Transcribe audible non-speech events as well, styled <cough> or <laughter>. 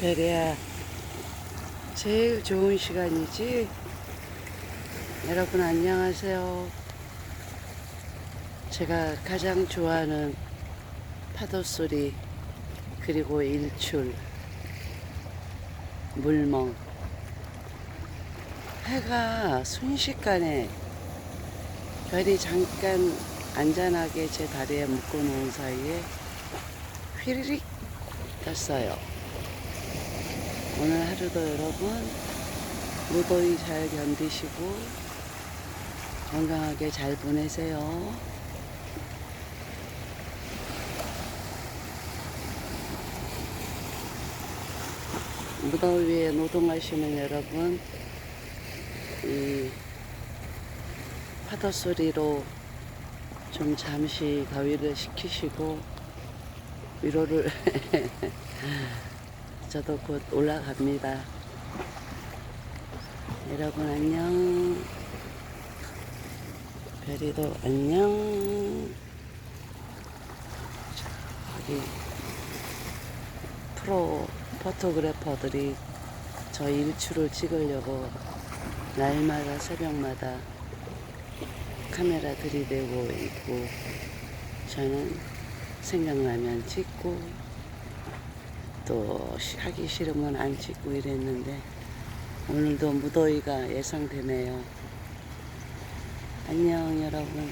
별이야. 제일 좋은 시간이지. 여러분 안녕하세요. 제가 가장 좋아하는 파도 소리 그리고 일출 물멍 해가 순식간에 별이 잠깐 안전하게 제 다리에 묶어 놓은 사이에 휘리릭 떴어요. 오늘 하루도 여러분 무더위 잘 견디시고 건강하게 잘 보내세요. 무더위에 노동하시는 여러분, 이 파도 소리로 좀 잠시 더위를 식히시고 위로를 <laughs> <laughs> 저도 곧 올라갑니다. 여러분 안녕. 별이도 안녕. 자, 여기 프로 포토그래퍼들이 저 일출을 찍으려고 날마다 새벽마다 카메라 들이대고 있고 저는 생각나면 찍고 또 시- 하기 싫으면 안 찍고 이랬는데 오늘도 무더위가 예상되네요. 안녕 여러분.